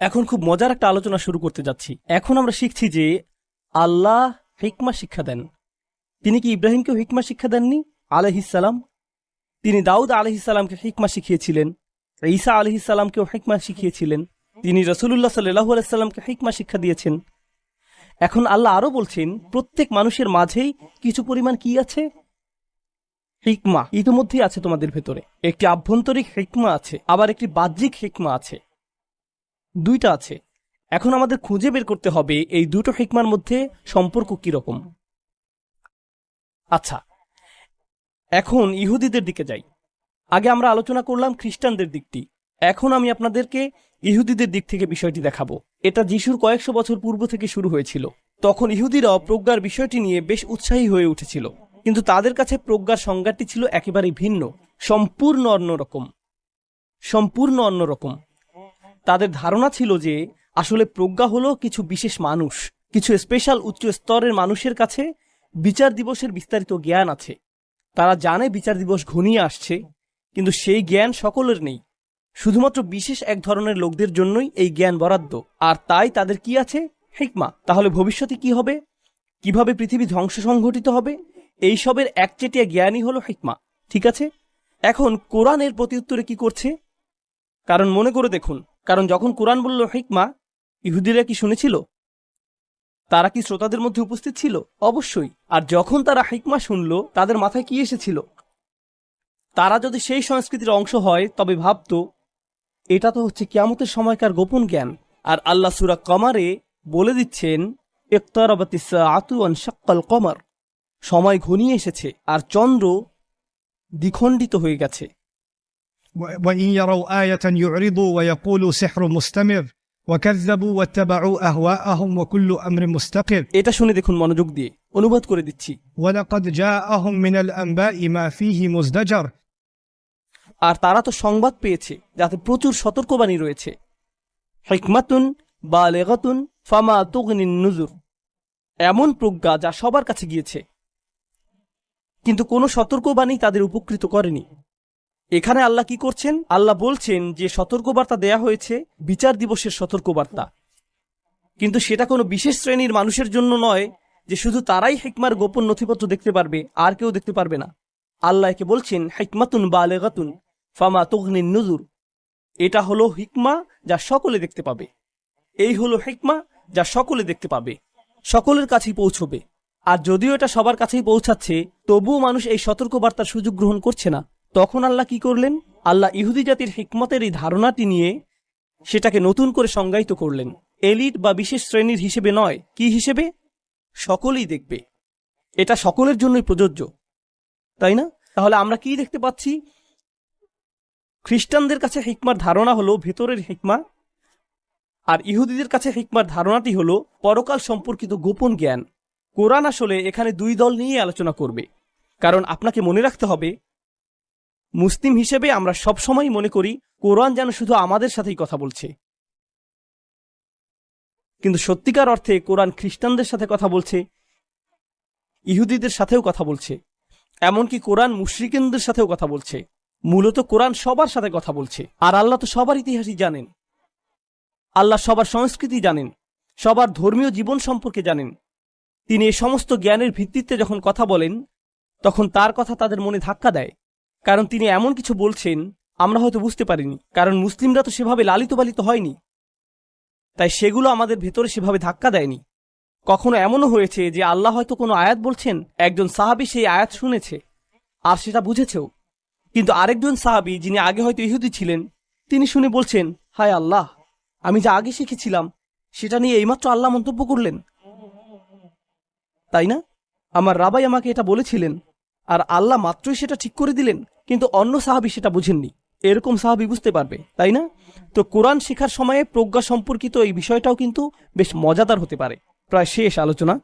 এখন খুব মজার একটা আলোচনা শুরু করতে যাচ্ছি। এখন আমরা শিখছি যে আল্লাহ হিকমা শিক্ষা দেন। তিনি কি ইব্রাহিমকেও হিকমা শিক্ষা দেননি? আলহিসাল্লাম তিনি দাউদ আলহিসাল্লামকে হিকমা শিখিয়েছিলেন। ঈসা আলহিসাল্লামকেও হিকমা শিখিয়েছিলেন। তিনি রসুল্লাহ সাল্লাহু আলাইসাল্লামকে হিকমা শিক্ষা দিয়েছেন। এখন আল্লাহ আরও বলছেন, প্রত্যেক মানুষের মাঝেই কিছু পরিমাণ কি আছে? হিকমা। ইতিমধ্যেই আছে তোমাদের ভেতরে। একটি আভ্যন্তরিক হিকমা আছে, আবার একটি বাহ্যিক হিকমা আছে। দুইটা আছে। এখন আমাদের খুঁজে বের করতে হবে এই দুটো হিকমার মধ্যে সম্পর্ক কীরকম। আচ্ছা এখন ইহুদিদের দিকে যাই। আগে আমরা আলোচনা করলাম খ্রিস্টানদের দিকটি। এখন আমি আপনাদেরকে ইহুদিদের দিক থেকে বিষয়টি দেখাবো। এটা যিশুর কয়েকশো বছর পূর্ব থেকে শুরু হয়েছিল। তখন ইহুদিরা প্রজ্ঞার বিষয়টি নিয়ে বেশ উৎসাহী হয়ে উঠেছিল। কিন্তু তাদের কাছে প্রজ্ঞার সংজ্ঞাটি ছিল একেবারেই ভিন্ন, সম্পূর্ণ অন্যরকম সম্পূর্ণ অন্যরকম তাদের ধারণা ছিল যে আসলে প্রজ্ঞা হলো কিছু বিশেষ মানুষ, কিছু স্পেশাল উচ্চ স্তরের মানুষের কাছে বিচার দিবসের বিস্তারিত জ্ঞান আছে। তারা জানে বিচার দিবস ঘনিয়ে আসছে, কিন্তু সেই জ্ঞান সকলের নেই। শুধুমাত্র বিশেষ এক ধরনের লোকদের জন্যই এই জ্ঞান বরাদ্দ। আর তাই তাদের কি আছে? হিকমা, তাহলে ভবিষ্যতে কি হবে? কীভাবে পৃথিবী ধ্বংস সংঘটিত হবে? এইসবের একচেটিয়া জ্ঞানই হলো হিকমা, ঠিক আছে? এখন কোরআনের প্রতি উত্তরে কি করছে? কারণ মনে করে দেখুন কারণ যখন কোরআন বলল, হিকমা, ইহুদিরা কি শুনেছিল? তারা কি শ্রোতাদের মধ্যে উপস্থিত ছিল? অবশ্যই। আর যখন তারা হিকমা শুনল, তাদের মাথায় কি এসেছিল? তারা যদি সেই সংস্কৃতির অংশ হয়, তবে ভাবত, এটা তো হচ্ছে কিয়ামতের সময়কার গোপন জ্ঞান। আর আল্লাহ সুরা কমারে বলে দিচ্ছেন শাক্কাল কমার। সময় ঘনিয়ে এসেছে, আর চন্দ্র দ্বিখণ্ডিত হয়ে গেছে। وإن يروا آية يعرضوا ويقولوا سحر مستمر وكذبوا واتبعوا أهواءهم وكل أمر مستقر এটা শুনে দেখুন মনোযোগ দিয়ে অনুবাদ করে দিচ্ছি ولقد جاءهم من الأنباء ما فيه مزدجر আর তারা তো সংবাদ পেয়েছে যাতে প্রচুর সতর্কবাণী রয়েছে হিকমাতুন বা লেগাতুন ফামা তুগনিন নুজুর এমন প্রজ্ঞা যা সবার কাছে গিয়েছে কিন্তু কোনো সতর্কবাণী তাদের উপকৃত করেনি এখানে আল্লাহ কি করছেন? আল্লাহ বলছেন যে সতর্কবার্তা দেয়া হয়েছে, বিচার দিবসের সতর্কবার্তা। কিন্তু সেটা কোনো বিশেষ শ্রেণির মানুষের জন্য নয়, যে শুধু তারাই হেকমার গোপন নথিপত্র দেখতে পারবে, আর কেউ দেখতে পারবে না। আল্লাহ একে বলছেন, হিকমাতুন বা লেগাতুন ফামা তগনিন নুজুর এটা হলো হিকমা যা সকলে দেখতে পাবে। এই হলো হিকমা যা সকলে দেখতে পাবে। সকলের কাছেই পৌঁছবে। আর যদিও এটা সবার কাছেই পৌঁছাচ্ছে, তবুও মানুষ এই সতর্কবার্তার সুযোগ গ্রহণ করছে না। তখন আল্লাহ কি করলেন? আল্লাহ ইহুদি জাতির হিকমতের এই ধারণাটি নিয়ে সেটাকে নতুন করে সংজ্ঞায়িত করলেন। এলিট বা বিশেষ শ্রেণির হিসেবে নয়, কি হিসেবে? সকলেই দেখবে। এটা সকলের জন্যই প্রযোজ্য। তাই না? তাহলে আমরা কি দেখতে পাচ্ছি? খ্রিস্টানদের কাছে হিকমার ধারণা হলো ভেতরের হিকমা, আর ইহুদিদের কাছে হিকমার ধারণাটি হলো পরকাল সম্পর্কিত গোপন জ্ঞান। কোরআন আসলে এখানে দুই দল নিয়ে আলোচনা করবে। কারণ আপনাকে মনে রাখতে হবে মুসলিম হিসেবে আমরা সবসময় মনে করি, কোরআন যেন শুধু আমাদের সাথেই কথা বলছে। কিন্তু সত্যিকার অর্থে কোরআন খ্রিস্টানদের সাথে কথা বলছে, ইহুদিদের সাথেও কথা বলছে। এমনকি কোরআন মুশরিকিনদের সাথেও কথা বলছে। মূলত কোরআন সবার সাথে কথা বলছে। আর আল্লাহ তো সবার ইতিহাসই জানেন। আল্লাহ সবার সংস্কৃতি জানেন। সবার ধর্মীয় জীবন সম্পর্কে জানেন। তিনি এ সমস্ত জ্ঞানের ভিত্তিতে যখন কথা বলেন, তখন তার কথা তাদের মনে ধাক্কা দেয়। কারণ তিনি এমন কিছু বলছেন, আমরা হয়তো বুঝতে পারিনি, কারণ মুসলিমরা তো সেভাবে লালিত পালিত হয়নি। তাই সেগুলো আমাদের ভেতরে সেভাবে ধাক্কা দেয়নি। কখনো এমনও হয়েছে যে আল্লাহ হয়তো কোনো আয়াত বলছেন, একজন সাহাবি সেই আয়াত শুনেছে, আর সেটা বুঝেছেও। কিন্তু আরেকজন সাহাবি, যিনি আগে হয়তো ইহুদি ছিলেন, তিনি শুনে বলছেন, হায় আল্লাহ, আমি যা আগে শিখেছিলাম, সেটা নিয়ে এইমাত্র আল্লাহ মন্তব্য করলেন। তাই না? আমার রাবাই আমাকে এটা বলেছিলেন, আর আল্লাহ মাত্রই সেটা ঠিক করে দিলেন। কিন্তু অন্য সাহাবি সেটা বুঝেননি। এরকম সাহাবি বুঝতে পারবে, তাই না? তো কোরআন শেখার সময়ে প্রজ্ঞা সম্পর্কিত এই বিষয়টাও কিন্তু বেশ মজাদার হতে পারে। প্রায় শেষ আলোচনা।